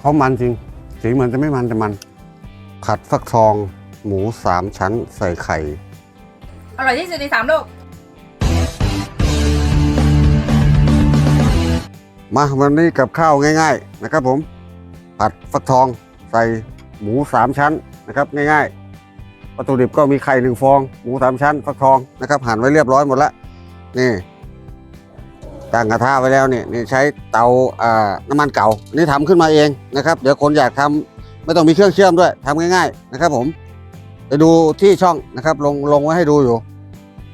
เขามันจริง สีเหมือนจะไม่มันแต่มัน ผัดฟักทอง หมูสามชั้นใส่ไข่ อร่อยที่สุดในสามโลก มาวันนี้กับข้าวง่าย ๆ นะครับผม ผัดฟักทองใส่หมูสามชั้นนะครับ ง่ายๆวัตถุดิบก็มีไข่หนึ่งฟอง หมูสามชั้นฟักทองนะครับหั่นไว้เรียบร้อยหมดแล้วนี่ ตั้งกระทะไว้แล้วนี่นี่ใช้เตาอ่าน้ำมันเก่านี่ทำขึ้นมาเองนะครับ เดี๋ยวคนอยากทำไม่ต้องมีเครื่องเชื่อมด้วยทำง่ายๆนะครับผมไปดูที่ช่องนะครับ ลงลงไว้ให้ดูอยู่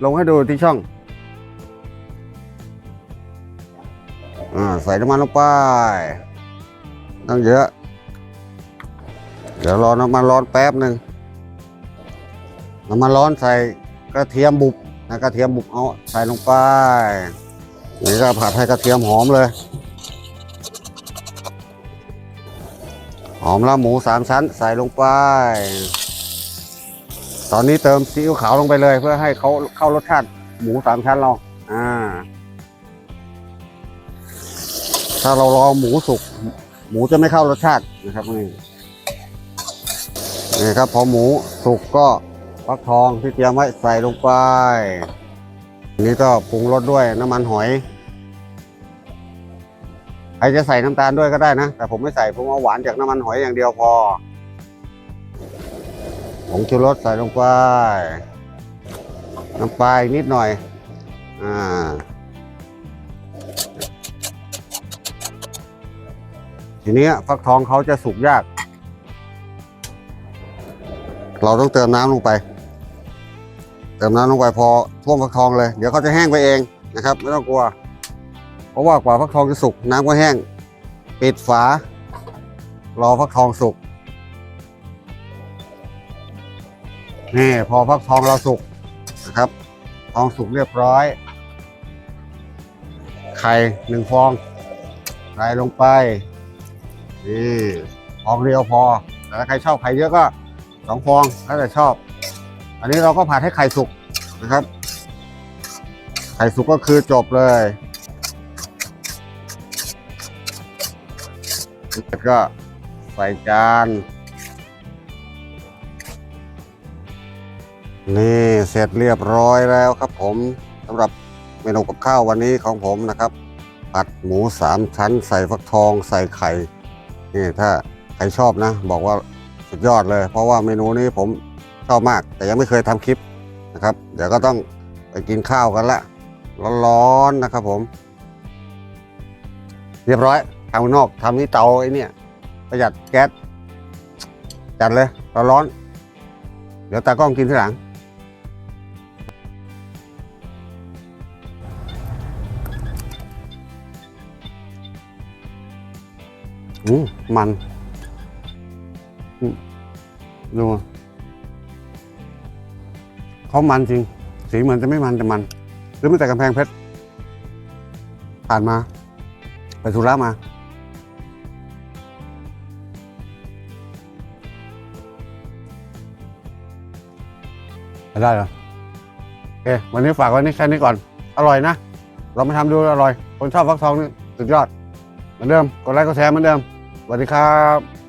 ลงให้ดูที่ช่องอ่าใส่น้ำมันลงไปต้องเยอะ เดี๋ยวรอน้ำมันร้อนแป๊บหนึ่งน้ำมันร้อนใส่กระเทียมบุบนะกระเทียมบุบเอาใส่ลงไป นี่ก็ผัดให้กระเทียมหอมเลย หอมแล้วหมูสามชั้นใส่ลงไป ตอนนี้เติมซีอิ๊วขาวลงไปเลย เพื่อให้เขาเข้ารสชาติหมูสามชั้นเราอ่า ถ้าเรารอหมูสุก หมูจะไม่เข้ารสชาตินะครับนี่นี่ครับพอหมูสุกก็ฟักทองที่เตรียมไว้ใส่ลงไปนนี้ก็ปรุงรสด้วยน้ำมันหอย ใครจะใส่น้ำตาลด้วยก็ได้นะ แต่ผมไม่ใส่ผมเอาหวานจากน้ำมันหอยอย่างเดียวพอผงชูรสใส่ลงไปน้ำปลาอีกนิดหน่อยอ่าทีนี้ฟักทองเขาจะสุกยาก เราต้องเติมน้ำลงไป เติมน้ำลงไปพอท่วมฟักทองเลย เดี๋ยวเขาจะแห้งไปเองนะครับ ไม่ต้องกลัว เพราะว่ากว่าฟักทองจะสุกน้ำก็แห้ง ปิดฝา รอฟักทองสุกนี่พอฟักทองเราสุกนะครับ ทองสุกเรียบร้อย ไข่หนึ่งฟองใส่ลงไปนี่ฟองเดียวพอ แต่ถ้าใครชอบไข่เยอะก็สองฟองแล้วแต่ชอบ อันนี้เราก็ผัดให้ไข่สุกนะครับ ไข่สุกก็คือจบเลย เสร็จก็ใส่จาน นี่เสร็จเรียบร้อยแล้วครับผมสำหรับเมนูกับข้าววันนี้ของผมนะครับ ผัดหมูสามชั้น ใส่ฟักทอง ใส่ไข่ นี่ถ้าใครชอบนะ บอกว่าสุดยอดเลย เพราะว่าเมนูนี้ผมชอบมาก แต่ยังไม่เคยทำคลิปนะครับ เดี๋ยวก็ต้องไปกินข้าวกันละร้อนๆนะครับผม เรียบร้อย ทำข้างนอกทำที่เตาไอ้เนี่ยประหยัดแก๊สจัดเลยร,ร้อน เดี๋ยวตากล้องกินทีหลัง อืมมันดูเขามันจริง สีเหมือนจะไม่มันแต่มัน หรือไม่แต่กำแพงเพชรผ่านมา ไปธุระมา ได้เหรอโอเควันนี้ฝากไว้นี่แค่นี้ก่อน อร่อยนะ เรามาทำดูอร่อย คนชอบฟักทองนี่สุดยอด เหมือนเดิม กดไลค์กดแชร์เหมือนเดิมสวัสดีครับ